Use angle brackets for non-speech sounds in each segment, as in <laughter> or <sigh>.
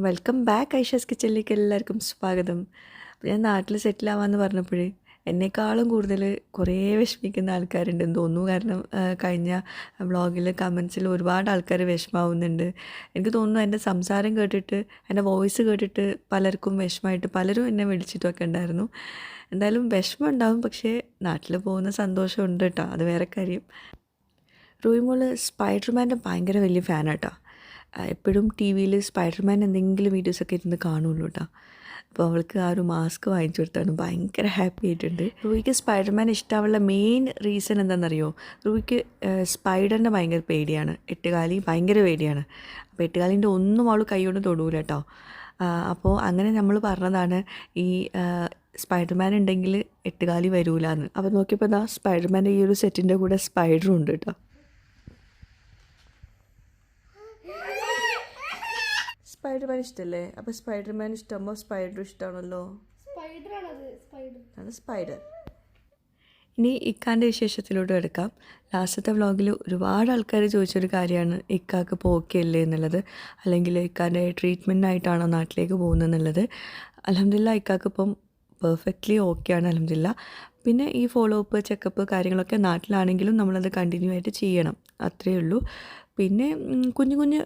Welcome back Aisha's കിച്ചണിലേക്ക് എല്ലാവർക്കും സ്വാഗതം. ഞാൻ നാട്ടിൽ സെറ്റിൽ ആവാമെന്ന് പറഞ്ഞപ്പോഴേ എന്നെക്കാളും കൂടുതൽ കുറേ വിഷമിക്കുന്ന ആൾക്കാരുണ്ടെന്ന് തോന്നുന്നു. കാരണം കഴിഞ്ഞ വ്ളോഗിൽ കമൻസിൽ ഒരുപാട് ആൾക്കാർ വിഷമാവുന്നുണ്ട്. എനിക്ക് തോന്നുന്നു എന്റെ സംസാരം കേട്ടിട്ട് എന്റെ വോയിസ് കേട്ടിട്ട് പലർക്കും വിഷമമായിട്ട് പലരും എന്നെ വിളിച്ചിട്ടൊക്കെ ഉണ്ടായിരുന്നു. എന്തായാലും വിഷമം ഉണ്ടാവും പക്ഷേ നാട്ടിൽ പോകുന്ന സന്തോഷമുണ്ട് കേട്ടോ. അത് വേറെ കാര്യം. റൂയിമോൾ സ്പൈഡർമാന്റെ ഭയങ്കര വലിയ ഫാനാട്ടോ എപ്പോഴും ടി വിയിൽ സ്പൈഡർമാൻ എന്തെങ്കിലും വീഡിയോസൊക്കെ ഇരുന്ന് കാണുള്ളൂ കേട്ടോ. അപ്പോൾ അവൾക്ക് ആ ഒരു മാസ്ക് വാങ്ങിച്ചു കൊടുത്താണ്. ഭയങ്കര ഹാപ്പി ആയിട്ടുണ്ട്. റൂയിക്ക് സ്പൈഡർമാൻ ഇഷ്ടമുള്ള മെയിൻ റീസൺ എന്താണെന്നറിയോ? റൂയിക്ക് സ്പൈഡറിന്റെ ഭയങ്കര പേടിയാണ്. എട്ടുകാലി ഭയങ്കര പേടിയാണ്. അപ്പോൾ എട്ടുകാലിന്റെ ഒന്നും അവൾ കൈകൊണ്ട് തൊടൂല കേട്ടോ. അപ്പോൾ അങ്ങനെ നമ്മൾ പറഞ്ഞതാണ് ഈ സ്പൈഡർമാൻ ഉണ്ടെങ്കിൽ എട്ടുകാലി വരൂലെന്ന്. അപ്പോൾ നോക്കിയപ്പോൾ ദാ സ്പൈഡർമാന്റെ ഈ ഒരു സെറ്റിന്റെ കൂടെ സ്പൈഡറും ഉണ്ട് കേട്ടോ. സ്പൈഡർമാൻ ഇഷ്ടല്ലേ? അപ്പൊ സ്പൈഡർമാൻ ഇഷ്ടമാകുമ്പോൾ സ്പൈഡർ ഇഷ്ടമാണല്ലോ ആണ് സ്പൈഡർ ഇനി ഇക്കാന്റെ വിശേഷത്തിലൂടെ എടുക്കാം ലാസ്റ്റത്തെ വ്ളോഗിൽ ഒരുപാട് ആൾക്കാർ ചോദിച്ചൊരു കാര്യമാണ് ഇക്കാക്ക് ഇപ്പോൾ ഓക്കെ അല്ലേ എന്നുള്ളത്? അല്ലെങ്കിൽ ഇക്കാന്റെ ട്രീറ്റ്മെന്റിനായിട്ടാണോ നാട്ടിലേക്ക് പോകുന്നത് എന്നുള്ളത്? അലഹമില്ല ഇക്കാക്ക് ഇപ്പം പെർഫെക്റ്റ്ലി ഓക്കെയാണ് അലഹമില്ല പിന്നെ ഈ ഫോളോ അപ്പ് ചെക്കപ്പ് കാര്യങ്ങളൊക്കെ നാട്ടിലാണെങ്കിലും നമ്മളത് കണ്ടിന്യൂ ആയിട്ട് ചെയ്യണം. അത്രയേ ഉള്ളൂ. പിന്നെ കുഞ്ഞു കുഞ്ഞു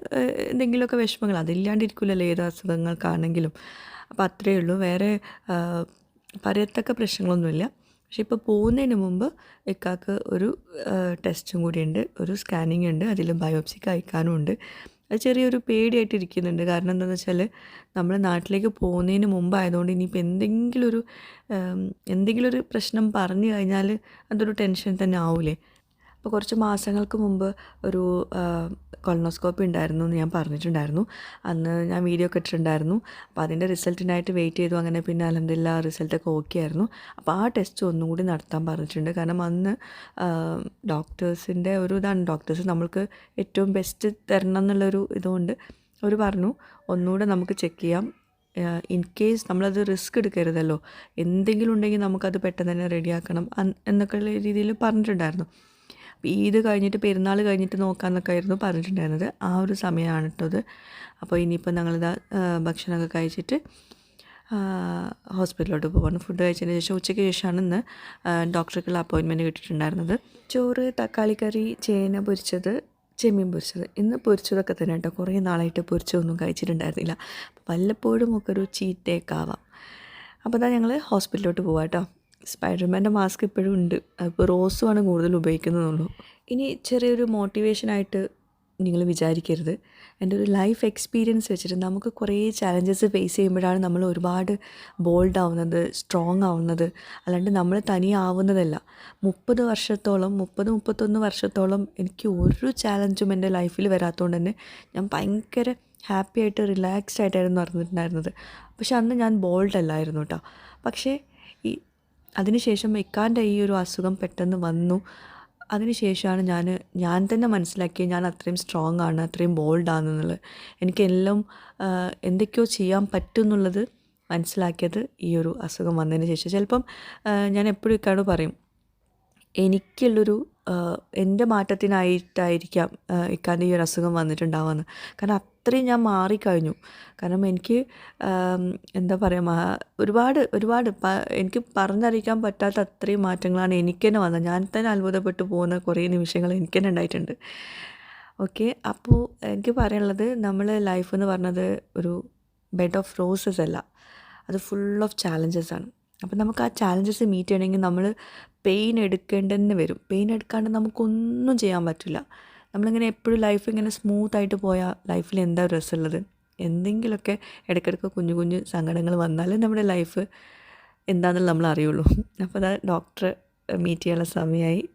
എന്തെങ്കിലുമൊക്കെ വിഷമങ്ങൾ അതില്ലാണ്ടിരിക്കില്ലല്ലോ ഏത് അസുഖങ്ങൾക്കാണെങ്കിലും. അപ്പോൾ അത്രയേ ഉള്ളൂ. വേറെ പറയത്തക്ക പ്രശ്നങ്ങളൊന്നുമില്ല. പക്ഷെ ഇപ്പോൾ പോകുന്നതിന് മുമ്പ് ഇക്കാക്ക് ഒരു ടെസ്റ്റും കൂടിയുണ്ട്. ഒരു സ്കാനിങ് ഉണ്ട്. അതിൽ ബയോപ്സിക്ക് അയക്കാനും ഉണ്ട്. അത് ചെറിയൊരു പേടിയായിട്ട് ഇരിക്കുന്നുണ്ട്. കാരണം എന്താണെന്ന് വെച്ചാൽ നമ്മൾ നാട്ടിലേക്ക് പോകുന്നതിന് മുമ്പായതുകൊണ്ട് ഇനിയിപ്പോൾ എന്തെങ്കിലും ഒരു എന്തെങ്കിലും ഒരു പ്രശ്നം പറഞ്ഞു കഴിഞ്ഞാൽ അതൊരു ടെൻഷൻ തന്നെ ആവൂലേ. അപ്പോൾ കുറച്ച് മാസങ്ങൾക്ക് മുമ്പ് ഒരു കൊളനോസ്കോപ്പി ഉണ്ടായിരുന്നു എന്ന് ഞാൻ പറഞ്ഞിട്ടുണ്ടായിരുന്നു. അന്ന് ഞാൻ വീഡിയോ ഒക്കെ ഇട്ടിട്ടുണ്ടായിരുന്നു. അപ്പോൾ അതിന്റെ റിസൾട്ടിനായിട്ട് വെയിറ്റ് ചെയ്തു. അങ്ങനെ പിന്നെ അലഹമില്ല റിസൾട്ടൊക്കെ ഓക്കെ ആയിരുന്നു. അപ്പോൾ ആ ടെസ്റ്റ് ഒന്നും കൂടി നടത്താൻ പറഞ്ഞിട്ടുണ്ട്. കാരണം അന്ന് ഡോക്ടേഴ്സിന്റെ ഒരു ഇതാണ്. ഡോക്ടേഴ്സ് നമ്മൾക്ക് ഏറ്റവും ബെസ്റ്റ് തരണം എന്നുള്ളൊരു ഇതുകൊണ്ട് അവർ പറഞ്ഞു ഒന്നുകൂടെ നമുക്ക് ചെക്ക് ചെയ്യാം. ഇൻ കേസ് നമ്മളത് റിസ്ക് എടുക്കരുതല്ലോ. എന്തെങ്കിലും ഉണ്ടെങ്കിൽ നമുക്കത് പെട്ടെന്ന് തന്നെ റെഡിയാക്കണം എന്നൊക്കെയുള്ള രീതിയിൽ പറഞ്ഞിട്ടുണ്ടായിരുന്നു. ഈദ് കഴിഞ്ഞിട്ട് പെരുന്നാൾ കഴിഞ്ഞിട്ട് നോക്കാമെന്നൊക്കെ ആയിരുന്നു പറഞ്ഞിട്ടുണ്ടായിരുന്നത്. ആ ഒരു സമയമാണ് അത് അപ്പോൾ ഇനിയിപ്പോൾ ഞങ്ങളിതാ ഭക്ഷണമൊക്കെ കഴിച്ചിട്ട് ഹോസ്പിറ്റലിലോട്ട് പോവാണ്. ഫുഡ് കഴിച്ചതിന് ശേഷം ഉച്ചയ്ക്ക് ശേഷമാണ് ഇന്ന് ഡോക്ടർക്കുള്ള അപ്പോയിൻമെന്റ് കിട്ടിയിട്ടുണ്ടായിരുന്നത്. ചോറ് തക്കാളി കറി ചേന പൊരിച്ചത് ചെമ്മീൻ പൊരിച്ചത്. ഇന്ന് പൊരിച്ചതൊക്കെ തന്നെ കേട്ടോ കുറേ നാളായിട്ട് പൊരിച്ചതൊന്നും കഴിച്ചിട്ടുണ്ടായിരുന്നില്ല. വല്ലപ്പോഴും ഒക്കെ ഒരു ചീറ്റേക്കാവാം അപ്പോൾ അതാ ഞങ്ങൾ ഹോസ്പിറ്റലിലോട്ട് പോവാം കേട്ടോ സ്പൈഡർമാന്റെ മാസ്ക് ഇപ്പോഴും ഉണ്ട്. അപ്പോൾ റോസുമാണ് കൂടുതൽ ഉപയോഗിക്കുന്നതുള്ളൂ. ഇനി ചെറിയൊരു മോട്ടിവേഷനായിട്ട് നിങ്ങൾ വിചാരിക്കരുത്. എന്റെ ഒരു ലൈഫ് എക്സ്പീരിയൻസ് വെച്ചിട്ട് നമുക്ക് കുറേ ചാലഞ്ചസ് ഫേസ് ചെയ്യുമ്പോഴാണ് നമ്മൾ ഒരുപാട് ബോൾഡ് ആവുന്നത് സ്ട്രോങ് ആവുന്നത്. അല്ലാണ്ട് നമ്മൾ തനിയാവുന്നതല്ല. മുപ്പത് വർഷത്തോളം മുപ്പത് മുപ്പത്തൊന്ന് വർഷത്തോളം എനിക്ക് ഒരു ചാലഞ്ചും എന്റെ ലൈഫിൽ വരാത്തതുകൊണ്ട് തന്നെ ഞാൻ ഭയങ്കര ഹാപ്പി ആയിട്ട് റിലാക്സ്ഡ് ആയിട്ടായിരുന്നു നടന്നിട്ടുണ്ടായിരുന്നത്. പക്ഷെ അന്ന് ഞാൻ ബോൾഡ് അല്ലായിരുന്നു കേട്ടോ പക്ഷേ അതിനുശേഷം ഇക്കാന്റെ ഈ ഒരു അസുഖം പെട്ടെന്ന് വന്നു. അതിനുശേഷമാണ് ഞാൻ ഞാൻ തന്നെ മനസ്സിലാക്കിയത് ഞാൻ അത്രയും സ്ട്രോങ് ആണ് അത്രയും ബോൾഡ് ആണെന്നുള്ളത്. എനിക്കെല്ലാം എന്തൊക്കെയോ ചെയ്യാൻ പറ്റും എന്നുള്ളത് മനസ്സിലാക്കിയത് ഈ ഒരു അസുഖം വന്നതിന് ശേഷം. ചിലപ്പം ഞാൻ എപ്പോഴും ഇക്കാട് പറയും എനിക്കുള്ളൊരു എന്റെ മാറ്റത്തിനായിട്ടായിരിക്കാം ഇക്കാന്റെ ഈ ഒരു അസുഖം വന്നിട്ടുണ്ടാവുമെന്ന് കാരണം അത്രയും ഞാൻ മാറിക്കഴിഞ്ഞു. കാരണം എനിക്ക് എന്താ പറയുക ഒരുപാട് ഒരുപാട് എനിക്ക് പറഞ്ഞറിയിക്കാൻ പറ്റാത്ത അത്രയും മാറ്റങ്ങളാണ് എനിക്ക് തന്നെ വന്നത്. ഞാൻ തന്നെ അത്ഭുതപ്പെട്ടു പോകുന്ന കുറേ നിമിഷങ്ങൾ എനിക്ക് തന്നെ ഉണ്ടായിട്ടുണ്ട്. ഓക്കെ അപ്പോൾ എനിക്ക് പറയാനുള്ളത് നമ്മൾ ലൈഫ് എന്ന് പറഞ്ഞത് ഒരു ബെഡ് ഓഫ് റോസസ് അല്ല. അത് ഫുൾ ഓഫ് ചാലഞ്ചസ് ആണ്. അപ്പം നമുക്ക് ആ ചാലഞ്ചസ് മീറ്റ് ചെയ്യണമെങ്കിൽ നമ്മൾ പെയിൻ എടുക്കേണ്ടെന്ന് വരും. പെയിൻ എടുക്കാണ്ട് നമുക്കൊന്നും ചെയ്യാൻ പറ്റില്ല. നമ്മളിങ്ങനെ എപ്പോഴും ലൈഫ് ഇങ്ങനെ സ്മൂത്ത് ആയിട്ട് പോയാൽ ലൈഫിൽ എന്താ രസമുള്ളത്? എന്തെങ്കിലുമൊക്കെ ഇടയ്ക്കിടയ്ക്ക് കുഞ്ഞു കുഞ്ഞു സങ്കടങ്ങൾ വന്നാലേ നമ്മുടെ ലൈഫ് എന്താണെന്ന് നമ്മൾ അറിയുള്ളൂ. അപ്പോൾ അതാ ഡോക്ടറെ മീറ്റ് ചെയ്യാനുള്ള സമയമായി.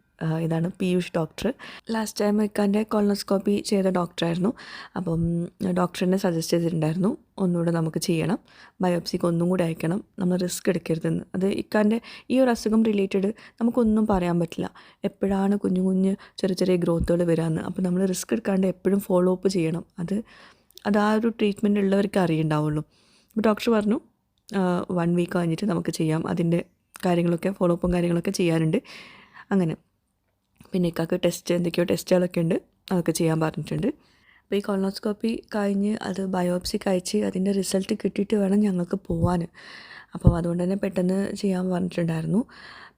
ഇതാണ് പീയൂഷ് ഡോക്ടർ. ലാസ്റ്റ് ടൈം ഇക്കാന്റെ കോളനോസ്കോപ്പി ചെയ്ത ഡോക്ടറായിരുന്നു. അപ്പം ഡോക്ടറിനെ സജസ്റ്റ് ചെയ്തിട്ടുണ്ടായിരുന്നു. ഒന്നുകൂടെ നമുക്ക് ചെയ്യണം. ബയോപ്സിക്ക് ഒന്നും കൂടി അയക്കണം. നമ്മൾ റിസ്ക് എടുക്കരുതെന്ന്. അത് ഇക്കാന്റെ ഈ ഒരു അസുഖം റിലേറ്റഡ് നമുക്കൊന്നും പറയാൻ പറ്റില്ല. എപ്പോഴാണ് കുഞ്ഞു കുഞ്ഞ് ചെറിയ ചെറിയ ഗ്രോത്തുകൾ വരാമെന്ന് അപ്പോൾ നമ്മൾ റിസ്ക് എടുക്കാണ്ട് എപ്പോഴും ഫോളോ അപ്പ് ചെയ്യണം. അത് അത് ആ ഒരു ട്രീറ്റ്മെന്റ് ഉള്ളവർക്ക് അറിയുണ്ടാവുള്ളൂ. അപ്പോൾ ഡോക്ടർ പറഞ്ഞു വൺ വീക്ക് കഴിഞ്ഞിട്ട് നമുക്ക് ചെയ്യാം. അതിന്റെ കാര്യങ്ങളൊക്കെ ഫോളോ അപ്പും കാര്യങ്ങളൊക്കെ ചെയ്യാനുണ്ട് അങ്ങനെ. പിന്നെ ഇക്കാക്ക് ടെസ്റ്റ് എന്തൊക്കെയോ ടെസ്റ്റുകളൊക്കെ ഉണ്ട്. അതൊക്കെ ചെയ്യാൻ പറഞ്ഞിട്ടുണ്ട്. അപ്പോൾ ഈ കൊളോണോസ്കോപ്പി കഴിഞ്ഞ് അത് ബയോപ്സി കഴിച്ച് അതിന്റെ റിസൾട്ട് കിട്ടിയിട്ട് വേണം ഞങ്ങൾക്ക് പോവാൻ അപ്പോൾ അതുകൊണ്ട് തന്നെ പെട്ടെന്ന് ചെയ്യാൻ പറഞ്ഞിട്ടുണ്ടായിരുന്നു.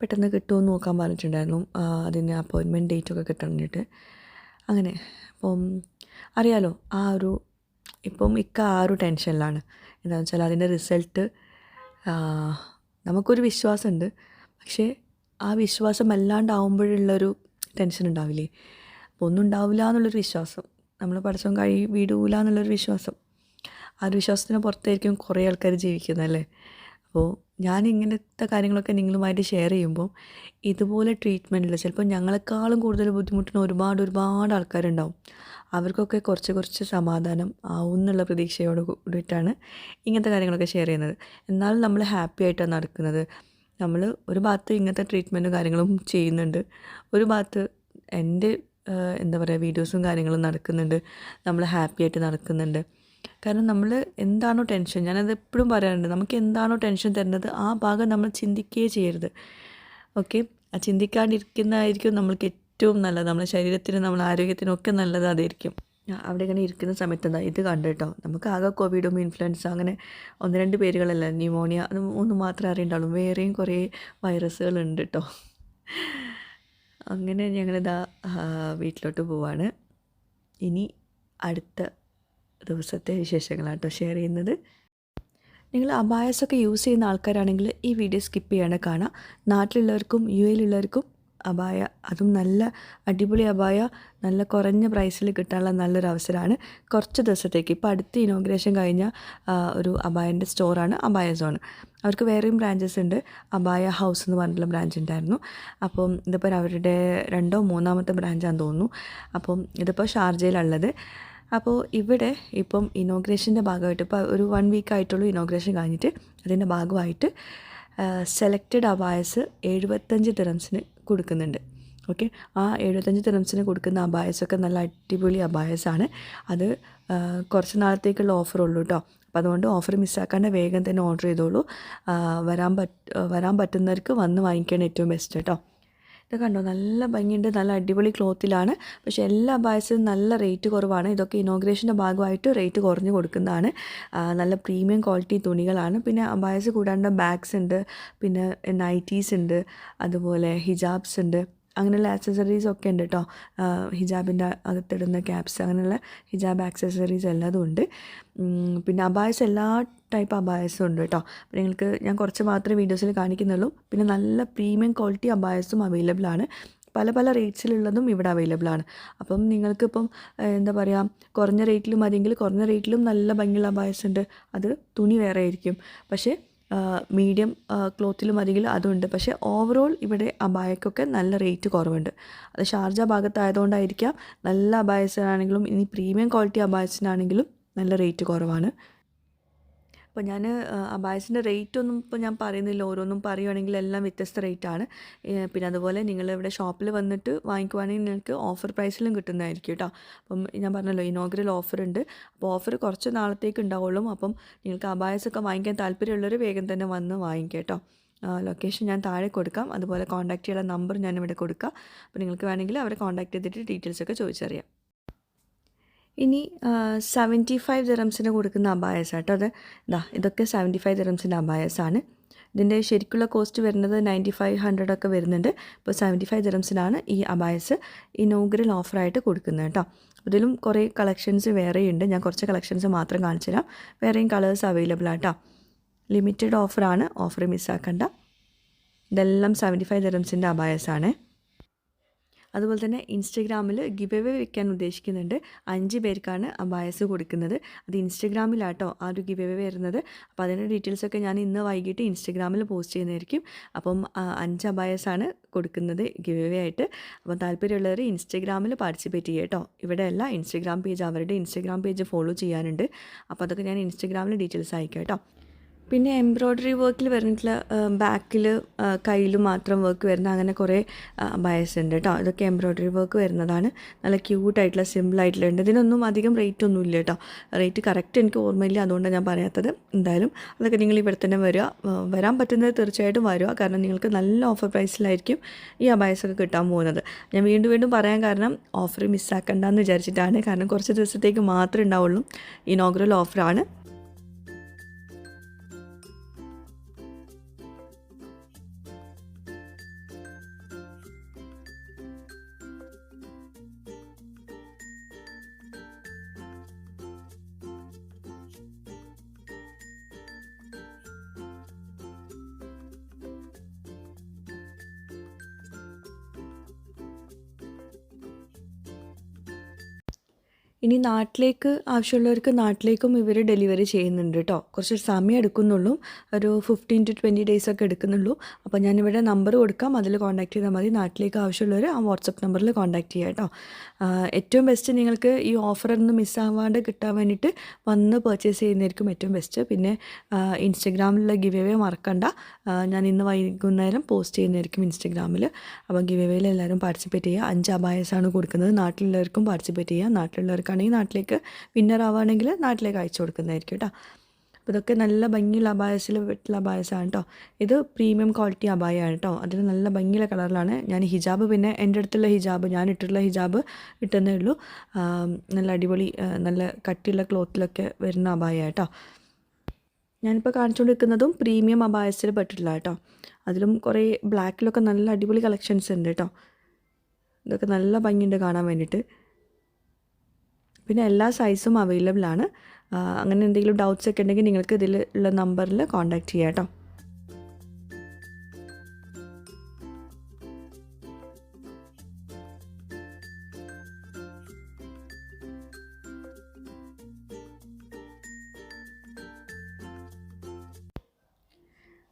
പെട്ടെന്ന് കിട്ടുമോ എന്ന് നോക്കാൻ പറഞ്ഞിട്ടുണ്ടായിരുന്നു. അതിന് അപ്പോയിൻമെന്റ് ഡേറ്റ് ഒക്കെ കിട്ടണിട്ട്. അങ്ങനെ അപ്പം അറിയാലോ ആ ഒരു ഇപ്പം ഇക്ക ആ ഒരു ടെൻഷനിലാണ് എന്താണെന്ന് വെച്ചാൽ അതിന്റെ റിസൾട്ട് നമുക്കൊരു വിശ്വാസമുണ്ട്. പക്ഷേ ആ വിശ്വാസം അല്ലാണ്ടാവുമ്പോഴുള്ളൊരു ടെൻഷൻ ഉണ്ടാവില്ലേ? അപ്പോൾ ഒന്നും ഉണ്ടാവില്ല എന്നുള്ളൊരു വിശ്വാസം. നമ്മൾ പഠിച്ചവും കഴി വിടൂല എന്നുള്ളൊരു വിശ്വാസം. ആ ഒരു വിശ്വാസത്തിന് പുറത്തായിരിക്കും കുറേ ആൾക്കാർ ജീവിക്കുന്നത് അല്ലേ? അപ്പോൾ ഞാൻ ഇങ്ങനത്തെ കാര്യങ്ങളൊക്കെ നിങ്ങളുമായിട്ട് ഷെയർ ചെയ്യുമ്പോൾ ഇതുപോലെ ട്രീറ്റ്മെന്റിൽ ചിലപ്പോൾ ഞങ്ങളെക്കാളും കൂടുതൽ ബുദ്ധിമുട്ടുന്ന ഒരുപാട് ഒരുപാട് ആൾക്കാരുണ്ടാവും. അവർക്കൊക്കെ കുറച്ച് കുറച്ച് സമാധാനം ആവും എന്നുള്ള പ്രതീക്ഷയോട് കൂടിയിട്ടാണ് ഇങ്ങനത്തെ കാര്യങ്ങളൊക്കെ ഷെയർ ചെയ്യുന്നത്. എന്നാലും നമ്മൾ ഹാപ്പി ആയിട്ടാണ് നടക്കുന്നത്. നമ്മൾ ഒരു ഭാഗത്ത് ഇങ്ങനത്തെ ട്രീറ്റ്മെന്റും കാര്യങ്ങളും ചെയ്യുന്നുണ്ട്. ഒരു ഭാഗത്ത് എന്റെ എന്താ പറയുക വീഡിയോസും കാര്യങ്ങളും നടക്കുന്നുണ്ട്. നമ്മൾ ഹാപ്പി ആയിട്ട് നടക്കുന്നുണ്ട്. കാരണം നമ്മൾ എന്താണോ ടെൻഷൻ ഞാനത് എപ്പോഴും പറയാറുണ്ട് നമുക്ക് എന്താണോ ടെൻഷൻ തരുന്നത് ആ ഭാഗം നമ്മൾ ചിന്തിക്കുകയേ ചെയ്യരുത്. ഓക്കെ ആ ചിന്തിക്കാണ്ടിരിക്കുന്നതായിരിക്കും നമ്മൾക്ക് ഏറ്റവും നല്ലത്. നമ്മുടെ ശരീരത്തിനും നമ്മുടെ ആരോഗ്യത്തിനും ഒക്കെ നല്ലത് അതായിരിക്കും അവിടെ ഇങ്ങനെ ഇരിക്കുന്ന സമയത്ത് എന്താ ഇത് കണ്ടു കേട്ടോ നമുക്ക് ആകെ കോവിഡും ഇൻഫ്ലുവൻസ അങ്ങനെ ഒന്ന് രണ്ട് പേരുകളല്ല ന്യൂമോണിയ അത് ഒന്ന് മാത്രമേ അറിയണ്ടാവുള്ളൂ. വേറെയും കുറേ വൈറസുകൾ ഉണ്ട് കേട്ടോ അങ്ങനെ ഞങ്ങളിതാ വീട്ടിലോട്ട് പോവാണ്. ഇനി അടുത്ത ദിവസത്തെ വിശേഷങ്ങളാട്ടോ ഷെയർ ചെയ്യുന്നത്. നിങ്ങൾ അബായസൊക്കെ യൂസ് ചെയ്യുന്ന ആൾക്കാരാണെങ്കിൽ ഈ വീഡിയോ സ്കിപ്പ് ചെയ്യാണ്ട് കാണാം. നാട്ടിലുള്ളവർക്കും യു എയിലുള്ളവർക്കും അബായ അതും നല്ല അടിപൊളി അബായ നല്ല കുറഞ്ഞ പ്രൈസിൽ കിട്ടാനുള്ള നല്ലൊരു അവസരമാണ് കുറച്ച് ദിവസത്തേക്ക്. ഇപ്പോൾ അടുത്ത ഇനോഗ്രേഷൻ കഴിഞ്ഞ ഒരു അബായന്റെ സ്റ്റോറാണ് അബായ സോൺ അവർക്ക് വേറെയും ബ്രാഞ്ചസ് ഉണ്ട്. അബായ ഹൗസ് എന്ന് പറഞ്ഞിട്ടുള്ള ബ്രാഞ്ച് ഉണ്ടായിരുന്നു. അപ്പം ഇതിപ്പോൾ അവരുടെ രണ്ടോ മൂന്നാമത്തെ ബ്രാഞ്ചാണെന്ന് തോന്നുന്നു. അപ്പം ഇതിപ്പോൾ ഷാർജയിലുള്ളത്. അപ്പോൾ ഇവിടെ ഇപ്പം ഇനോഗ്രേഷന്റെ ഭാഗമായിട്ട് ഇപ്പോൾ ഒരു വൺ വീക്ക് ആയിട്ടുള്ളൂ ഇനോഗ്രേഷൻ കഴിഞ്ഞിട്ട്. അതിന്റെ ഭാഗമായിട്ട് സെലക്റ്റഡ് അബായസ് എഴുപത്തഞ്ച് ദിറംസിന് കൊടുക്കുന്നുണ്ട്. ഓക്കെ? ആ എഴുപത്തഞ്ച് ദിറംസിന് കൊടുക്കുന്ന അബായസൊക്കെ നല്ല അടിപൊളി അബായസാണ്. അത് കുറച്ച് നാളത്തേക്കുള്ള ഉള്ളൂ കേട്ടോ അപ്പോൾ അതുകൊണ്ട് ഓഫർ മിസ്സാക്കാണ്ട് വേഗം തന്നെ ഓർഡർ ചെയ്തോളൂ. വരാൻ പറ്റ വരാൻ പറ്റുന്നവർക്ക് വന്ന് വാങ്ങിക്കുകയാണ് ഏറ്റവും ബെസ്റ്റ് കേട്ടോ ഇത് കണ്ടോ? നല്ല ഭംഗിയുണ്ട്. നല്ല അടിപൊളി ക്ലോത്തിലാണ്. പക്ഷേ എല്ലാ അബായസിനും നല്ല റേറ്റ് കുറവാണ്. ഇതൊക്കെ ഇനോഗ്രേഷന്റെ ഭാഗമായിട്ട് റേറ്റ് കുറഞ്ഞ് കൊടുക്കുന്നതാണ്. നല്ല പ്രീമിയം ക്വാളിറ്റി തുണികളാണ്. പിന്നെ അബായസ് കൂടാണ്ട് ബാഗ്സ് ഉണ്ട്. പിന്നെ നൈറ്റീസ് ഉണ്ട്. അതുപോലെ ഹിജാബ്സ് ഉണ്ട്. അങ്ങനെയുള്ള ആക്സസറീസ് ഒക്കെ ഉണ്ട് കേട്ടോ ഹിജാബിന്റെ അകത്തിടുന്ന ക്യാപ്സ് അങ്ങനെയുള്ള ഹിജാബ് ആക്സസറീസ് എല്ലാതും ഉണ്ട്. പിന്നെ അബായസ് എല്ലാ ടൈപ്പ് അബായസും ഉണ്ട് കേട്ടോ അപ്പോൾ നിങ്ങൾക്ക് ഞാൻ കുറച്ച് മാത്രമേ വീഡിയോസിൽ കാണിക്കുന്നുള്ളൂ. പിന്നെ നല്ല പ്രീമിയം ക്വാളിറ്റി അബായസും അവൈലബിൾ ആണ്. പല പല റേറ്റ്സിലുള്ളതും ഇവിടെ അവൈലബിൾ ആണ്. അപ്പം നിങ്ങൾക്കിപ്പം എന്താ പറയുക കുറഞ്ഞ റേറ്റിലും അല്ലെങ്കിൽ കുറഞ്ഞ റേറ്റിലും നല്ല ഭംഗിയുള്ള അബായസ് ഉണ്ട്. അത് തുണി വേറെ ആയിരിക്കും. പക്ഷേ മീഡിയം ക്ലോത്തിലും അല്ലെങ്കിൽ അതുണ്ട്. പക്ഷേ ഓവറോൾ ഇവിടെ അബായക്കൊക്കെ നല്ല റേറ്റ് കുറവുണ്ട്. അത് ഷാർജ ഭാഗത്തായതുകൊണ്ടായിരിക്കാം. നല്ല അബായസിനാണെങ്കിലും ഇനി പ്രീമിയം ക്വാളിറ്റി അബായസിനാണെങ്കിലും നല്ല റേറ്റ് കുറവാണ്. അപ്പോൾ ഞാൻ അബായസിന്റെ റേറ്റ് ഒന്നും ഇപ്പോൾ ഞാൻ പറയുന്നില്ല. ഓരോന്നും പറയുവാണെങ്കിൽ എല്ലാം വ്യത്യസ്ത റേറ്റാണ്. പിന്നെ അതുപോലെ നിങ്ങൾ ഇവിടെ ഷോപ്പിൽ വന്നിട്ട് വാങ്ങിക്കുവാണെങ്കിൽ നിങ്ങൾക്ക് ഓഫർ പ്രൈസിലും കിട്ടുന്നതായിരിക്കും കേട്ടോ. അപ്പം ഞാൻ പറഞ്ഞല്ലോ ഇനോഗ്രൽ ഓഫർ ഉണ്ട് അപ്പോൾ ഓഫർ കുറച്ച് നാളത്തേക്ക് ഉണ്ടാവുള്ളൂ. അപ്പം നിങ്ങൾക്ക് അബായസൊക്കെ വാങ്ങിക്കാൻ താല്പര്യമുള്ളവർ വേഗം തന്നെ വന്ന് വാങ്ങിക്കുക കേട്ടോ. ലൊക്കേഷൻ ഞാൻ താഴെ കൊടുക്കാം. അതുപോലെ കോൺടാക്ട് ചെയ്യാനുള്ള നമ്പർ ഞാൻ ഇവിടെ കൊടുക്കാം. അപ്പോൾ നിങ്ങൾക്ക് വേണമെങ്കിൽ അവരെ കോൺടാക്ട് ചെയ്തിട്ട് ഡീറ്റെയിൽസൊക്കെ ചോദിച്ചറിയാം. ഇനി സെവന്റി ഫൈവ് ദിറംസിന് കൊടുക്കുന്ന അബായസ് കേട്ടോ അത്. ഇതാ ഇതൊക്കെ സെവന്റി ഫൈവ് ദിറംസിന്റെ അബായസ് ആണ് ഇതിന്റെ ശരിക്കുള്ള കോസ്റ്റ് വരുന്നത് നയന്റി ഫൈവ് ഹൺഡ്രഡ് ഒക്കെ വരുന്നുണ്ട്. ഇപ്പോൾ സെവന്റി ഫൈവ് ദിറംസിനാണ് ഈ അബായസ് ഇനോഗ്രൽ ഓഫറായിട്ട് കൊടുക്കുന്നത് കേട്ടോ ഇതിലും കുറേ കളക്ഷൻസ് വേറെയുണ്ട്. ഞാൻ കുറച്ച് കളക്ഷൻസ് മാത്രം കാണിച്ചു തരാം വേറെയും കളേഴ്സ് അവൈലബിൾ ആട്ടോ ലിമിറ്റഡ് ഓഫറാണ് ഓഫർ മിസ്സാക്കണ്ട ഇതെല്ലാം സെവന്റി ഫൈവ് ദിറംസിന്റെ അബായസ് ആണ് അതുപോലെ തന്നെ ഇൻസ്റ്റഗ്രാമിൽ ഗിവ് എവേ വെക്കാൻ ഉദ്ദേശിക്കുന്നുണ്ട്. അഞ്ച് പേർക്കാണ് അബായസ് കൊടുക്കുന്നത്. അത് ഇൻസ്റ്റഗ്രാമിലാട്ടോ ആ ഒരു ഗിവ് എവേ വരുന്നത്. അപ്പോൾ അതിന്റെ ഡീറ്റെയിൽസൊക്കെ ഞാൻ ഇന്ന് വൈകിട്ട് ഇൻസ്റ്റഗ്രാമിൽ പോസ്റ്റ് ചെയ്യുന്നതായിരിക്കും. അപ്പം അഞ്ച് അബായസാണ് കൊടുക്കുന്നത് ഗിവ് എവേ ആയിട്ട്. അപ്പം താല്പര്യമുള്ളവർ ഇൻസ്റ്റഗ്രാമിൽ പാർട്ടിസിപ്പേറ്റ് ചെയ്യുക കേട്ടോ. ഇവിടെയല്ല ഇൻസ്റ്റഗ്രാം പേജ്. അവരുടെ ഇൻസ്റ്റഗ്രാം പേജ് ഫോളോ ചെയ്യാനുണ്ട്. അപ്പോൾ അതൊക്കെ ഞാൻ ഇൻസ്റ്റഗ്രാമിൽ ഡീറ്റെയിൽസ് അയക്കാം കേട്ടോ. പിന്നെ എംബ്രോയ്ഡറി വർക്കിൽ വരുന്നിട്ടുള്ള ബാക്കിൽ കയ്യിലും മാത്രം വർക്ക് വരുന്ന അങ്ങനെ കുറേ ബയസ് ഉണ്ട് കേട്ടോ ഇതൊക്കെ എംബ്രോയ്ഡറി വർക്ക് വരുന്നതാണ്. നല്ല ക്യൂട്ടായിട്ടുള്ള സിമ്പിളായിട്ടുള്ള ഉണ്ട്. ഇതിനൊന്നും അധികം റേറ്റ് ഒന്നും ഇല്ല കേട്ടോ റേറ്റ് കറക്റ്റ് എനിക്ക് ഓർമ്മയില്ല. അതുകൊണ്ടാണ് ഞാൻ പറയാത്തത്. എന്തായാലും അതൊക്കെ നിങ്ങൾ ഇവിടെ തന്നെ വരിക വരാൻ പറ്റുന്നത് തീർച്ചയായിട്ടും വരിക കാരണം നിങ്ങൾക്ക് നല്ല ഓഫർ പ്രൈസിലായിരിക്കും ഈ അബായസ് ഒക്കെ കിട്ടാൻ പോകുന്നത്. ഞാൻ വീണ്ടും വീണ്ടും പറയാൻ കാരണം ഓഫർ മിസ്സാക്കണ്ടെന്ന് വിചാരിച്ചിട്ടാണ്. കാരണം കുറച്ച് ദിവസത്തേക്ക് മാത്രമേ ഉണ്ടാവുള്ളൂ. ഇനോഗ്രൽ ഓഫറാണ് ഇനി നാട്ടിലേക്ക് ആവശ്യമുള്ളവർക്ക് നാട്ടിലേക്കും ഇവർ ഡെലിവറി ചെയ്യുന്നുണ്ട് കേട്ടോ. കുറച്ച് സമയം എടുക്കുന്നുള്ളൂ. ഒരു ഫിഫ്റ്റീൻ ടു ട്വന്റി ഡേയ്സ് ഒക്കെ എടുക്കുന്നുള്ളൂ. അപ്പോൾ ഞാനിവിടെ നമ്പർ കൊടുക്കാം. അതിൽ കോൺടാക്ട് ചെയ്താൽ മതി. നാട്ടിലേക്ക് ആവശ്യമുള്ളവർ ആ വാട്സപ്പ് നമ്പറിൽ കോൺടാക്ട് ചെയ്യുക കേട്ടോ. ഏറ്റവും ബെസ്റ്റ് നിങ്ങൾക്ക് ഈ ഓഫർ ഒന്ന് മിസ്സാവാണ്ട് കിട്ടാൻ വേണ്ടിയിട്ട് വന്ന് പർച്ചേസ് ചെയ്യുന്നതായിരിക്കും ഏറ്റവും ബെസ്റ്റ് പിന്നെ ഇൻസ്റ്റഗ്രാമിലുള്ള ഗിവ് എവേ മറക്കണ്ട ഞാൻ ഇന്ന് വൈകുന്നേരം പോസ്റ്റ് ചെയ്യുന്നതായിരിക്കും ഇൻസ്റ്റഗ്രാമിൽ. അപ്പോൾ ഗിവ് എവേയിൽ എല്ലാവരും പാർട്ടിസിപ്പേറ്റ് ചെയ്യുക. അഞ്ച് അബായസാണ് കൊടുക്കുന്നത്. നാട്ടിലുള്ളവർക്കും പാർട്ടിസിപ്പേറ്റ് ചെയ്യുക. നാട്ടിലുള്ളവർക്കാണെങ്കിൽ നാട്ടിലേക്ക് വിന്നർ ആവുകയാണെങ്കിൽ നാട്ടിലേക്ക് അയച്ചു കൊടുക്കുന്നതായിരിക്കും കേട്ടോ. അപ്പോൾ ഇതൊക്കെ നല്ല ഭംഗിയുള്ള അബായസിൽ വീട്ടിലെ അബായസാണ് കേട്ടോ. ഇത് പ്രീമിയം ക്വാളിറ്റി അബായാണ് കേട്ടോ. അതിൽ നല്ല ഭംഗിയുള്ള കളറിലാണ് ഞാൻ ഹിജാബ് പിന്നെ എന്റെ അടുത്തുള്ള ഹിജാബ് ഞാൻ ഇട്ടിട്ടുള്ള ഹിജാബ് ഇട്ടെന്നേ ഉള്ളൂ. നല്ല അടിപൊളി നല്ല കട്ടിയുള്ള ക്ലോത്തിലൊക്കെ വരുന്ന അബായ കേട്ടോ. ഞാനിപ്പോൾ കാണിച്ചുകൊണ്ടിരിക്കുന്നതും പ്രീമിയം അബായസിൽ പെട്ടിട്ടില്ല കേട്ടോ. അതിലും കുറേ ബ്ലാക്കിലൊക്കെ നല്ല അടിപൊളി കളക്ഷൻസ് ഉണ്ട് കേട്ടോ. ഇതൊക്കെ നല്ല ഭംഗിയുണ്ട് കാണാൻ വേണ്ടിയിട്ട്. പിന്നെ എല്ലാ സൈസും അവൈലബിൾ ആണ്. അങ്ങനെ എന്തെങ്കിലും ഡൗട്ട്സ് ഒക്കെ ഉണ്ടെങ്കിൽ നിങ്ങൾക്ക് ഇതിൽ ഉള്ള നമ്പറിൽ കോൺടാക്റ്റ് ചെയ്യാം കേട്ടോ.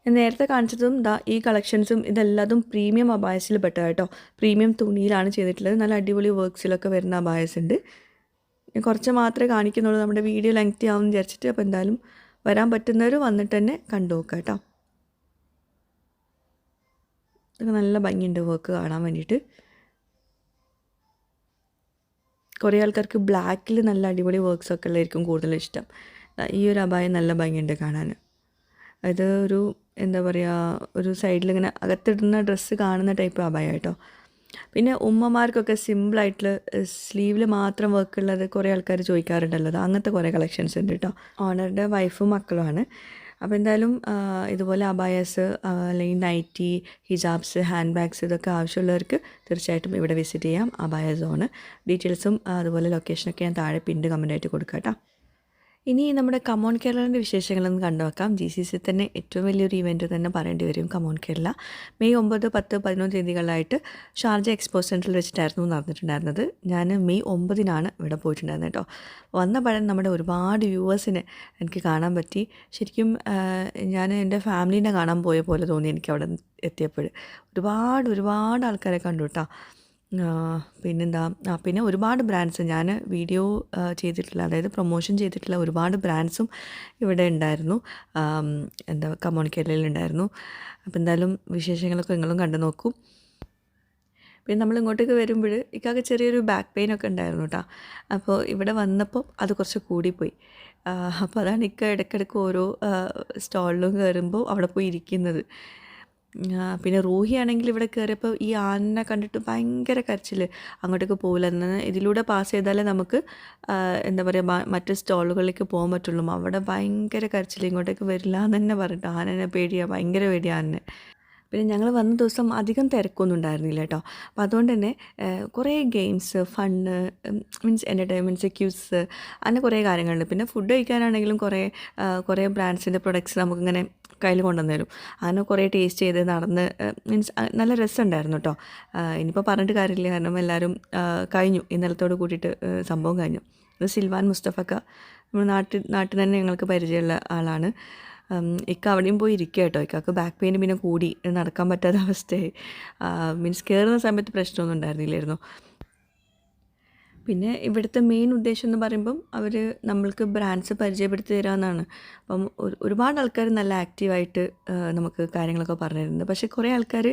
നേരത്തെ കാണിച്ചതും ദാ ഈ കളക്ഷൻസും ഇതെല്ലാതും പ്രീമിയം അബായസിൽ പെട്ടതായിട്ടോ പ്രീമിയം തുണിയിലാണ് ചെയ്തിട്ടുള്ളത്. നല്ല അടിപൊളി വർക്ക്സിലൊക്കെ വരുന്ന അബായസ് ഉണ്ട്. ഞാൻ കുറച്ച് മാത്രമേ കാണിക്കുന്നുള്ളൂ. നമ്മുടെ വീഡിയോ ലെങ്ത്തി ആവും വിചാരിച്ചിട്ട്. അപ്പോൾ എന്തായാലും വരാൻ പറ്റുന്നവർ വന്നിട്ട് തന്നെ കണ്ടു നോക്കാം കേട്ടോ. ഇതൊക്കെ നല്ല ഭംഗിയുണ്ട് വർക്ക് കാണാൻ വേണ്ടിയിട്ട്. കുറേ ആൾക്കാർക്ക് ബ്ലാക്കിൽ നല്ല അടിപൊളി വർക്ക്സ് ഒക്കെ ഉള്ളതായിരിക്കും കൂടുതൽ ഇഷ്ടം. ഈ ഒരു അപായം നല്ല ഭംഗിയുണ്ട് കാണാൻ. അത് ഒരു എന്താ പറയുക ഒരു സൈഡിൽ ഇങ്ങനെ അകത്തിടുന്ന ഡ്രസ്സ് കാണുന്ന ടൈപ്പ് അബായ കേട്ടോ. പിന്നെ ഉമ്മമാർക്കൊക്കെ സിമ്പിളായിട്ടുള്ള സ്ലീവിൽ മാത്രം വർക്ക് ഉള്ളത് കുറേ ആൾക്കാർ ചോദിക്കാറുണ്ടല്ലോ. അത് അങ്ങനത്തെ കുറേ കളക്ഷൻസ് ഉണ്ട് കേട്ടോ ഓണറുടെ വൈഫും മക്കളുമാണ് അപ്പോൾ എന്തായാലും ഇതുപോലെ അബായസ് അല്ലെങ്കിൽ നൈറ്റി ഹിജാബ്സ് ഹാൻഡ് ബാഗ്സ് ഇതൊക്കെ ആവശ്യമുള്ളവർക്ക് തീർച്ചയായിട്ടും ഇവിടെ വിസിറ്റ് ചെയ്യാം. അബായ സോണ് ഡീറ്റെയിൽസും അതുപോലെ ലൊക്കേഷനൊക്കെ ഞാൻ താഴെ പിണ്ട് കമന്റായിട്ട് കൊടുക്കാം കേട്ടോ ഇനി നമ്മുടെ കമോൺ കേരളന്റെ വിശേഷങ്ങളൊന്ന് കണ്ടു വെക്കാം ജി സി സി തന്നെ ഏറ്റവും വലിയൊരു ഇവന്റ് തന്നെ പറയേണ്ടി വരും കമോൺ കേരള മെയ് ഒമ്പത് പത്ത് പതിനൊന്ന് തീയതികളായിട്ട് ഷാർജ എക്സ്പോ സെന്ററിൽ വെച്ചിട്ടായിരുന്നു നടന്നിട്ടുണ്ടായിരുന്നത്. ഞാൻ മെയ് ഒമ്പതിനാണ് ഇവിടെ പോയിട്ടുണ്ടായിരുന്നത് കേട്ടോ. വന്ന പഴം നമ്മുടെ ഒരുപാട് വ്യൂവേഴ്സിനെ എനിക്ക് കാണാൻ പറ്റി. ശരിക്കും ഞാൻ എന്റെ ഫാമിലീനെ കാണാൻ പോയ പോലെ തോന്നി എനിക്ക് അവിടെ എത്തിയപ്പോൾ ഒരുപാട് ഒരുപാട് ആൾക്കാരെ കണ്ടു കേട്ടോ. പിന്നെന്താ? പിന്നെ ഒരുപാട് ബ്രാൻഡ്സ് ഞാൻ വീഡിയോ ചെയ്തിട്ടുള്ള അതായത് പ്രൊമോഷൻ ചെയ്തിട്ടുള്ള ഒരുപാട് ബ്രാൻഡ്സും ഇവിടെ ഉണ്ടായിരുന്നു എന്താ കമ്മ്യൂണിക്കേറ്ററിൽ ഉണ്ടായിരുന്നു അപ്പോൾ എന്തായാലും വിശേഷങ്ങളൊക്കെ നിങ്ങളും കണ്ടു നോക്കൂ. പിന്നെ നമ്മൾ ഇങ്ങോട്ടേക്ക് വരുമ്പോൾ ഇക്കാക്ക് ചെറിയൊരു ബാക്ക് പെയിൻ ഒക്കെ ഉണ്ടായിരുന്നു കേട്ടോ അപ്പോൾ ഇവിടെ വന്നപ്പോൾ അത് കുറച്ച് കൂടിപ്പോയി. അപ്പോൾ അതാണ് ഇക്ക ഇടയ്ക്കിടയ്ക്ക് ഓരോ സ്റ്റോളിലും കയറുമ്പോൾ അവിടെ പോയി ഇരിക്കുന്നത്. പിന്നെ റൂഹി ആണെങ്കിൽ ഇവിടെ കയറിയപ്പോൾ ഈ ആനനെ കണ്ടിട്ട് ഭയങ്കര കരച്ചിൽ അങ്ങോട്ടേക്ക് പോകില്ല എന്ന് ഇതിലൂടെ പാസ് ചെയ്താലേ നമുക്ക് എന്താ പറയുക മറ്റ് സ്റ്റോളുകളിലേക്ക് പോകാൻ പറ്റുള്ളൂ. അവിടെ ഭയങ്കര കരച്ചിൽ ഇങ്ങോട്ടേക്ക് വരില്ല എന്ന് തന്നെ പറഞ്ഞിട്ട് ആനനെ പേടിയാണ് ഭയങ്കര പേടിയാണ് ആനനെ. പിന്നെ ഞങ്ങൾ വന്ന ദിവസം അധികം തിരക്കൊന്നും ഉണ്ടായിരുന്നില്ല കേട്ടോ. അപ്പോൾ അതുകൊണ്ട് തന്നെ കുറേ games fun means entertainments quiz അങ്ങനെ കുറേ കാര്യങ്ങളുണ്ട്. പിന്നെ ഫുഡ് കഴിക്കാനാണെങ്കിലും കുറേ കുറേ ബ്രാൻഡ്സിന്റെ പ്രൊഡക്ട്സ് നമുക്കിങ്ങനെ കയ്യിൽ കൊണ്ടുവന്നേരും. അങ്ങനെ കുറേ ടേസ്റ്റ് ചെയ്ത് നടന്ന് മീൻസ് നല്ല രസമുണ്ടായിരുന്നു കേട്ടോ. ഇനിയിപ്പോൾ പറഞ്ഞിട്ട് കാര്യമില്ല. കാരണം എല്ലാവരും കഴിഞ്ഞു. ഇന്നലത്തോട് കൂട്ടിയിട്ട് സംഭവം കഴിഞ്ഞു. ഇത് സിൽവാൻ മുസ്തഫക്ക. നമ്മുടെ നാട്ടിൽ നാട്ടിൽ തന്നെ ഞങ്ങൾക്ക് പരിചയമുള്ള ആളാണ്. ഇക്ക അവിടെയും പോയി ഇരിക്കുക കേട്ടോ. ഇക്കാക്ക് ബാക്ക് പെയിൻ പിന്നെ കൂടി നടക്കാൻ പറ്റാത്ത അവസ്ഥയായി. മീൻസ് കയറുന്ന സമയത്ത് പ്രശ്നമൊന്നും ഉണ്ടായിരുന്നില്ലായിരുന്നു. പിന്നെ ഇവിടുത്തെ മെയിൻ ഉദ്ദേശം എന്ന് പറയുമ്പം അവർ നമ്മൾക്ക് ബ്രാൻഡ്സ് പരിചയപ്പെടുത്തി തരാമെന്നാണ് അപ്പം ഒരുപാട് ആൾക്കാർ നല്ല ആക്റ്റീവായിട്ട് നമുക്ക് കാര്യങ്ങളൊക്കെ പറഞ്ഞു തരുന്നുണ്ട് പക്ഷേ കുറേ ആൾക്കാർ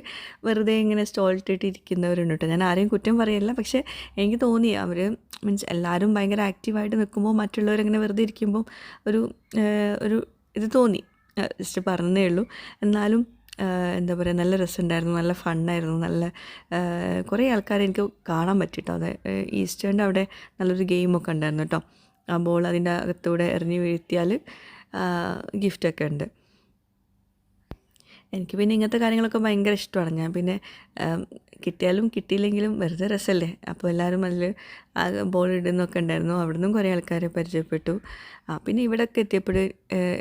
വെറുതെ ഇങ്ങനെ സ്റ്റോൾ ഇരിക്കുന്നവരുണ്ട് കേട്ടോ. ഞാൻ ആരെയും കുറ്റം പറയില്ല. പക്ഷേ എനിക്ക് തോന്നി അവർ മീൻസ് എല്ലാവരും ഭയങ്കര ആക്റ്റീവായിട്ട് നിൽക്കുമ്പോൾ മറ്റുള്ളവരിങ്ങനെ വെറുതെ ഇരിക്കുമ്പോൾ ഒരു ഒരു ഇത് തോന്നി. ജസ്റ്റ് പറഞ്ഞേ ഉള്ളൂ. എന്നാലും എന്താ പറയുക നല്ല രസമുണ്ടായിരുന്നു. നല്ല ഫണ്ണായിരുന്നു. നല്ല കുറേ ആൾക്കാരെ എനിക്ക് കാണാൻ പറ്റിട്ടോ. അതെ ഈസ്റ്റേന്റെ അവിടെ നല്ലൊരു ഗെയിമൊക്കെ ഉണ്ടായിരുന്നു കേട്ടോ. ആ ബോൾ അതിന്റെ അകത്തൂടെ എറിഞ്ഞു വീഴ്ത്തിയാൽ ഗിഫ്റ്റൊക്കെ ഉണ്ട്. എനിക്ക് പിന്നെ ഇങ്ങനത്തെ കാര്യങ്ങളൊക്കെ ഭയങ്കര ഇഷ്ടമാണ്. ഞാൻ പിന്നെ കിട്ടിയാലും കിട്ടിയില്ലെങ്കിലും വെറുതെ രസമല്ലേ? അപ്പോൾ എല്ലാവരും അതിൽ ബോൾ ഇടുന്നൊക്കെ ഉണ്ടായിരുന്നു. അവിടെ നിന്നും കുറേ ആൾക്കാരെ പരിചയപ്പെട്ടു. പിന്നെ ഇവിടെയൊക്കെ എത്തിയപ്പോൾ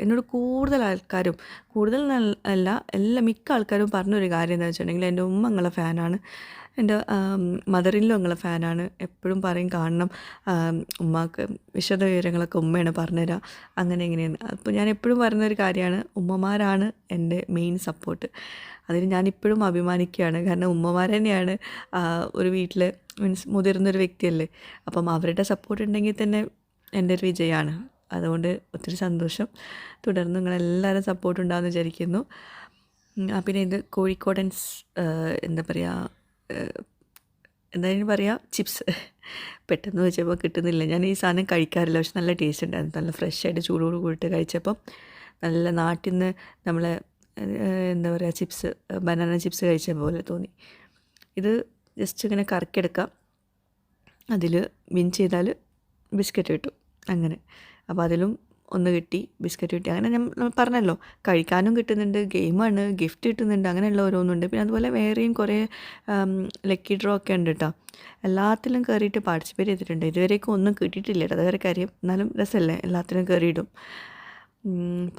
എന്നോട് കൂടുതൽ ആൾക്കാരും കൂടുതൽ അല്ല എല്ലാ മിക്ക ആൾക്കാരും പറഞ്ഞൊരു കാര്യം എന്താ വെച്ചിട്ടുണ്ടെങ്കിൽ എന്റെ ഉമ്മ നിങ്ങളെ ഫാനാണ് എന്റെ മദറിലും നിങ്ങളെ ഫാനാണ് എപ്പോഴും പറയും കാണണം. ഉമ്മാക്ക് വിശദ വിവരങ്ങളൊക്കെ ഉമ്മയാണ് പറഞ്ഞുതരാം. അങ്ങനെ ഇങ്ങനെയാണ്. അപ്പോൾ ഞാൻ എപ്പോഴും പറയുന്നൊരു കാര്യമാണ് ഉമ്മമാരാണ് എന്റെ മെയിൻ സപ്പോർട്ട് അതിന് ഞാനിപ്പോഴും അഭിമാനിക്കുകയാണ്. കാരണം ഉമ്മമാർ തന്നെയാണ് ഒരു വീട്ടിൽ മീൻസ് മുതിർന്നൊരു വ്യക്തിയല്ലേ. അപ്പം അവരുടെ സപ്പോർട്ട് ഉണ്ടെങ്കിൽ തന്നെ എന്റെ ഒരു വിജയമാണ്. അതുകൊണ്ട് ഒത്തിരി സന്തോഷം. തുടർന്ന് നിങ്ങളെല്ലാവരും സപ്പോർട്ട് ഉണ്ടാകുമെന്ന് വിചാരിക്കുന്നു. പിന്നെ ഇത് കോഴിക്കോടൻസ് എന്താ പറയുക എന്തായാലും പറയുക ചിപ്സ് പെട്ടെന്ന് വെച്ചപ്പോൾ കിട്ടുന്നില്ല. ഞാൻ ഈ സാധനം കഴിക്കാറില്ല പക്ഷെ നല്ല ടേസ്റ്റ് ഉണ്ടായിരുന്നു. നല്ല ഫ്രഷ് ആയിട്ട് ചൂടോട് കൂടിയിട്ട് കഴിച്ചപ്പം നല്ല നാട്ടിൽ നിന്ന് നമ്മൾ എന്താ പറയുക ചിപ്സ് ബനാന ചിപ്സ് കഴിച്ച പോലെ തോന്നി. ഇത് ജസ്റ്റ് ഇങ്ങനെ കറക്കിയെടുക്കാം. അതിൽ വിൻ ചെയ്താൽ ബിസ്ക്കറ്റ് കിട്ടും. അങ്ങനെ. അപ്പോൾ അതിലും ഒന്ന് കിട്ടി ബിസ്ക്കറ്റ് കിട്ടി. അങ്ങനെ ഞാൻ പറഞ്ഞല്ലോ കഴിക്കാനും കിട്ടുന്നുണ്ട് ഗെയിമാണ് ഗിഫ്റ്റ് കിട്ടുന്നുണ്ട് അങ്ങനെയുള്ള ഓരോന്നുണ്ട്. പിന്നെ അതുപോലെ വേറെയും കുറേ ലക്കി ഡ്രോ ഒക്കെ ഉണ്ട് കേട്ടോ എല്ലാത്തിലും കയറിയിട്ട് പാർട്ടിസിപ്പേറ്റ് ചെയ്തിട്ടുണ്ട്. ഇതുവരേക്കും ഒന്നും കിട്ടിയിട്ടില്ല കേട്ടോ അതുവരെ കാര്യം. എന്നാലും രസമല്ലേ? എല്ലാത്തിലും കയറിയിടും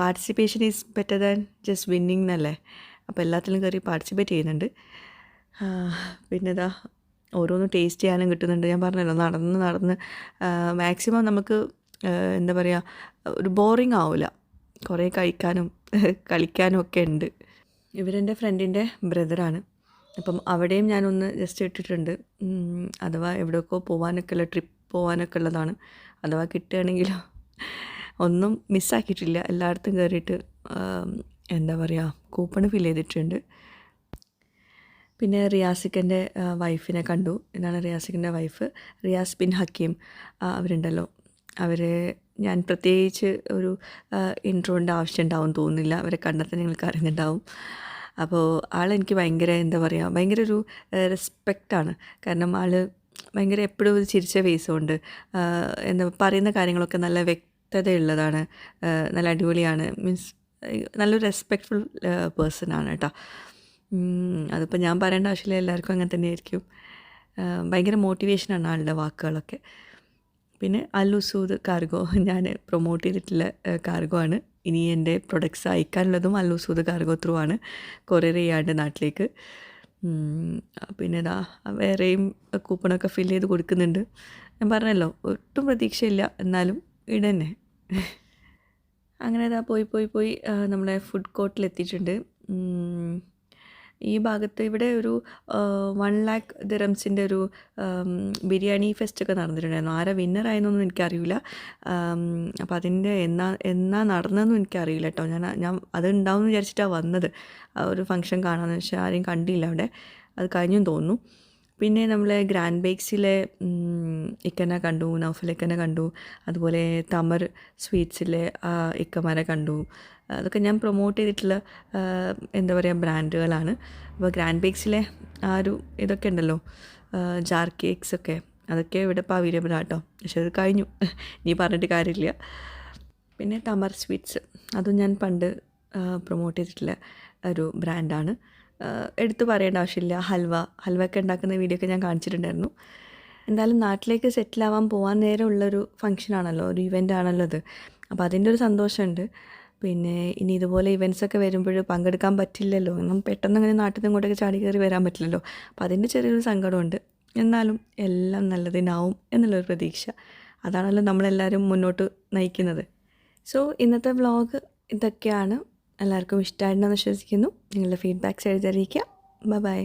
participation is better than just winning എന്നല്ലേ? അപ്പോൾ എല്ലാത്തിലും കയറി പാർട്ടിസിപ്പേറ്റ് ചെയ്യുന്നുണ്ട്. പിന്നെ ഇതാ ഓരോന്നും ടേസ്റ്റ് ചെയ്യാനും കിട്ടുന്നുണ്ട്. ഞാൻ പറഞ്ഞല്ലോ നടന്ന് നടന്ന് മാക്സിമം നമുക്ക് എന്താ പറയുക ഒരു ബോറിങ് ആവില്ല കുറേ കഴിക്കാനും കളിക്കാനും ഒക്കെ ഉണ്ട്. ഇവരെന്റെ ഫ്രണ്ടിന്റെ ബ്രദറാണ് അപ്പം അവിടെയും ഞാനൊന്ന് ജസ്റ്റ് ഇട്ടിട്ടുണ്ട്. അഥവാ എവിടെയൊക്കെ പോകാനൊക്കെ ഉള്ള ട്രിപ്പ് പോകാനൊക്കെ ഉള്ളതാണ്. അഥവാ കിട്ടുകയാണെങ്കിലോ ഒന്നും മിസ്സാക്കിയിട്ടില്ല എല്ലായിടത്തും കയറിയിട്ട് എന്താ പറയുക കൂപ്പൺ ഫിൽ ചെയ്തിട്ടുണ്ട്. പിന്നെ റിയാസിക്കന്റെ വൈഫിനെ കണ്ടു. ഇതാണ് റിയാസിക്കന്റെ വൈഫ് റിയാസ് ബിൻ ഹക്കീം അവരുണ്ടല്ലോ. അവർ ഞാൻ പ്രത്യേകിച്ച് ഒരു ഇൻട്രോന്റെ ആവശ്യം ഉണ്ടാവും തോന്നുന്നില്ല. അവരെ കണ്ടാൽ നിങ്ങൾക്ക് അറിഞ്ഞിട്ടുണ്ടാവും അപ്പോൾ ആളെനിക്ക് ഭയങ്കര എന്താ പറയുക ഭയങ്കര ഒരു റെസ്പെക്റ്റാണ് കാരണം ആൾ ഭയങ്കര എപ്പോഴും ഒരു ചിരിച്ച ഫേസ് ഉണ്ട്. എന്താ പറയുന്ന കാര്യങ്ങളൊക്കെ നല്ല വ്യക്തതയുള്ളതാണ്. നല്ല അടിപൊളിയാണ്. മീൻസ് നല്ലൊരു റെസ്പെക്റ്റ്ഫുൾ പേഴ്സൺ ആണ് കേട്ടോ. അതിപ്പോൾ ഞാൻ പറയേണ്ട ആവശ്യമില്ല. എല്ലാവർക്കും അങ്ങനെ തന്നെയായിരിക്കും. ഭയങ്കര മോട്ടിവേഷനാണ് ആളുടെ വാക്കുകളൊക്കെ. പിന്നെ അല്ലുസൂദ് കാർഗോ. <laughs> ഞാൻ പ്രൊമോട്ട് ചെയ്തിട്ടുള്ള കാർഗോ ആണ്. ഇനി എന്റെ പ്രൊഡക്ട്സ് അയക്കാനുള്ളതും അല്ലുസൂദ് കാർഗോ ത്രൂ ആണ്. കൊറിയർ ചെയ്യാണ്ട് നാട്ടിലേക്ക്. പിന്നെ ഇതാ വേറെയും കൂപ്പണൊക്കെ ഫിൽ ചെയ്ത് കൊടുക്കുന്നുണ്ട്. ഞാൻ പറഞ്ഞല്ലോ ഒട്ടും പ്രതീക്ഷയില്ല. എന്നാലും ഇടന്നെ. <laughs> അങ്ങനെ ഇതാ പോയി പോയി പോയി നമ്മുടെ ഫുഡ് കോർട്ടിൽ എത്തിയിട്ടുണ്ട് ഈ ഭാഗത്ത് ഇവിടെ ഒരു വൺ ലാക്ക് ദിറംസിന്റെ ഒരു ബിരിയാണി ഫെസ്റ്റ് ഒക്കെ നടന്നിട്ടുണ്ടായിരുന്നു. ആരാ വിന്നർ ആയെന്നൊന്നും എനിക്കറിയില്ല അപ്പോൾ അതിന്റെ എന്നാ എന്നാ നടന്നതെന്നും എനിക്കറിയില്ല കേട്ടോ ഞാൻ ഞാൻ അത് ഉണ്ടാവും വിചാരിച്ചിട്ടാണ് വന്നത്. ഒരു ഫംഗ്ഷൻ കാണാമെന്ന് വെച്ചാൽ ആരെയും കണ്ടില്ല അവിടെ. അത് കഴിഞ്ഞും തോന്നുന്നു. പിന്നെ നമ്മളെ ഗ്രാൻഡ് ബേക്സിലെ ഇക്കനെ കണ്ടു നൗഫലിക്കനെ കണ്ടു. അതുപോലെ തമർ സ്വീറ്റ്സിലെ ഇക്കമാരെ കണ്ടു. അതൊക്കെ ഞാൻ പ്രൊമോട്ട് ചെയ്തിട്ടുള്ള എന്താ പറയുക ബ്രാൻഡുകളാണ് അപ്പോൾ ഗ്രാൻഡ് ബേക്സിലെ ആ ഒരു ഇതൊക്കെ ഉണ്ടല്ലോ ജാർ കേക്ക്സ് ഒക്കെ. അതൊക്കെ ഇവിടെ ഇപ്പോൾ അവൈലബിൾ ആട്ടോ. പക്ഷെ അത് കഴിഞ്ഞു. നീ പറഞ്ഞിട്ട് കാര്യമില്ല. പിന്നെ തമർ സ്വീറ്റ്സ് അതും ഞാൻ പണ്ട് പ്രൊമോട്ട് ചെയ്തിട്ടുള്ള ഒരു ബ്രാൻഡാണ് എടുത്തു പറയേണ്ട ആവശ്യമില്ല. ഹൽവ. ഹൽവ ഒക്കെ ഉണ്ടാക്കുന്ന വീഡിയോ ഒക്കെ ഞാൻ കാണിച്ചിട്ടുണ്ടായിരുന്നു. എന്തായാലും നാട്ടിലേക്ക് സെറ്റിൽ ആവാൻ പോകാൻ നേരമുള്ളൊരു ഫംഗ്ഷനാണല്ലോ ഒരു ഇവന്റ് ആണല്ലോ അത്. അപ്പോൾ അതിന്റെ ഒരു സന്തോഷമുണ്ട്. പിന്നെ ഇനി ഇതുപോലെ ഇവൻസ് ഒക്കെ വരുമ്പോൾ പങ്കെടുക്കാൻ പറ്റില്ലല്ലോ. ഒന്നും പെട്ടെന്ന് അങ്ങനെ നാട്ടിൽ നിന്ന് ഇങ്ങോട്ടേക്ക് ചാടി കയറി വരാൻ പറ്റില്ലല്ലോ. അപ്പോൾ അതിന്റെ ചെറിയൊരു സങ്കടമുണ്ട്. എന്നാലും എല്ലാം നല്ലതിനാവും എന്നുള്ളൊരു പ്രതീക്ഷ. അതാണല്ലോ നമ്മളെല്ലാവരും മുന്നോട്ട് നയിക്കുന്നത്. സോ ഇന്നത്തെ വ്ളോഗ് ഇതൊക്കെയാണ്. എല്ലാവർക്കും ഇഷ്ടമായിട്ടുണ്ടെന്ന് വിശ്വസിക്കുന്നു. നിങ്ങളുടെ ഫീഡ്ബാക്ക്സ് എഴുതിയറിയിക്കുക. Bye bye